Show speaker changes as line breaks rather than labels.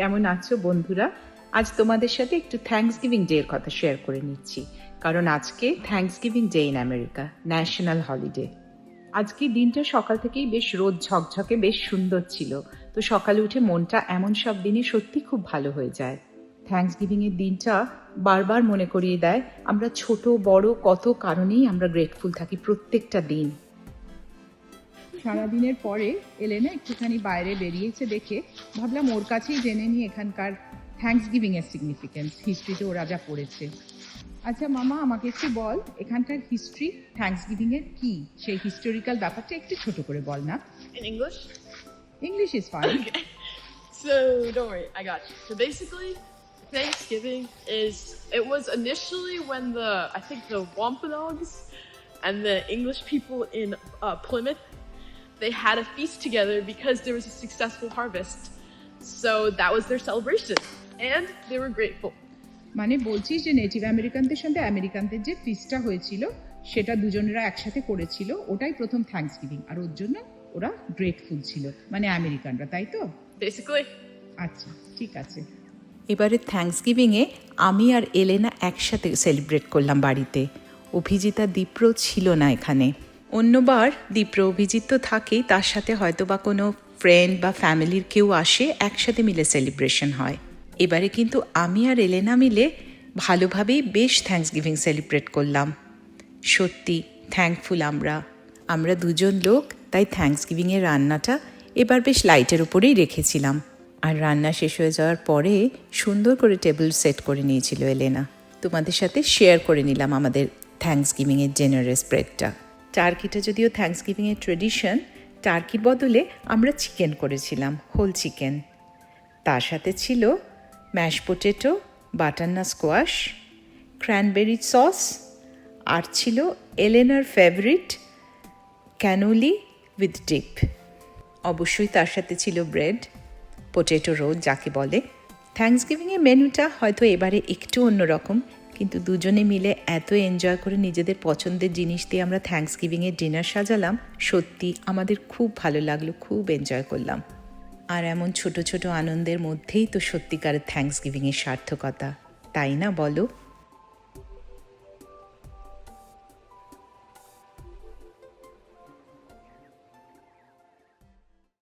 কেমন আছো বন্ধুরা? আজ তোমাদের সাথে একটু থ্যাঙ্কস গিভিং ডে এর কথা শেয়ার করে নিচ্ছি। কারণ আজকে thanksgiving day in America national holiday আজকে দিনটা সকাল থেকেই বেশ রোদ ঝকঝকে বেশ সুন্দর ছিল। তো সকালে উঠে মনটা এমন সব দিনে সত্যি খুব ভালো হয়ে যায়। থ্যাঙ্কস গিভিং এর দিনটা বারবার মনে করিয়ে দেয়, আমরা ছোট, বড় কত কারণেই আমরা গ্রেটফুল থাকি প্রত্যেকটা দিন। সারাদিনের পরে এলেনা একটুখানি বাইরে বেরিয়েছে দেখে ভাবলাম ওর কাছেই জেনে নিই এখানকার থ্যাঙ্কস গিভিং এর সিগনিফিকেন্স হিস্ট্রিতে ওরা যা পড়েছে আচ্ছা মামা আমাকে একটু বল এখানকার হিস্ট্রি থ্যাঙ্কস গিভিং এর কি সেই হিস্টোরিক্যাল ব্যাপারটা একটু ছোট করে বল না
In English?
English is fine
Okay. So don't worry, I got you. So basically, Thanksgiving is it was initially when the I think the Wampanoags and the English people in uh, Plymouth they had a feast together because there was a successful harvest. So that was their celebration, and they were grateful.
মানে বলছিস যে native আমেরিকানদের সঙ্গে আমেরিকানদের যে ফিস্টটা হয়েছিল সেটা দুজনেরা একসাথে করেছিল ওটাই প্রথম থ্যাঙ্কস গিভিং আর ওর জন্য ওরা গ্রেটফুল ছিল মানে আমেরিকানরা তাই তো?
Basically,
আচ্ছা ঠিক আছে।
এবারে থ্যাঙ্কস গিভিংয়ে আমি আর এলেনা একসাথে সেলিব্রেট করলাম বাড়িতে। অভিজিতা দীপ্র ছিল না এখানে। অন্যবার দীপ্র অভিজিৎ তো থাকেই, তার সাথে হয়তো বা কোনো ফ্রেন্ড বা ফ্যামিলির কেউ আসে, একসাথে মিলে সেলিব্রেশন হয়। এবারে কিন্তু আমি আর এলেনা মিলে ভালোভাবেই বেশ থ্যাঙ্কস গিভিং সেলিব্রেট করলাম। সত্যি থ্যাঙ্কফুল আমরা। আমরা দুজন লোক, তাই থ্যাঙ্কস গিভিংয়ের রান্নাটা এবার বেশ লাইটের উপরেই রেখেছিলাম। আর রান্না শেষ হয়ে যাওয়ার পরে সুন্দর করে টেবিল সেট করে নিয়েছিল এলেনা। তোমাদের সাথে শেয়ার করে নিলাম আমাদের থ্যাঙ্কস গিভিংয়ের জেনারেস ব্রেডটা টার্কিটা যদিও থ্যাঙ্কস গিভিংয়ের ট্রেডিশন টার্কির বদলে আমরা চিকেন করেছিলাম হোল চিকেন তার সাথে ছিল mash potato butternut squash cranberry sauce আর ছিল এলেনার ফেভারিট ক্যানোলি উইথ ডিপ অবশ্যই তার সাথে ছিল ব্রেড পোটেটো রোল যাকে বলে। থ্যাঙ্কস গিভিংয়ের মেনুটা হয়তো এবারে একটু অন্যরকম। কিন্তু দুজনে মিলে এত এনজয় করে নিজেদের পছন্দের জিনিস দিয়ে আমরা থ্যাংকস গিভিংয়ের ডিনার সাজালাম, সত্যি আমাদের খুব ভালো লাগল, খুব এনজয় করলাম। আর এমন ছোট ছোট আনন্দের মধ্যেই তো সত্যিকারের থ্যাংকস গিভিংয়ের সার্থকতা, তাই না বলো?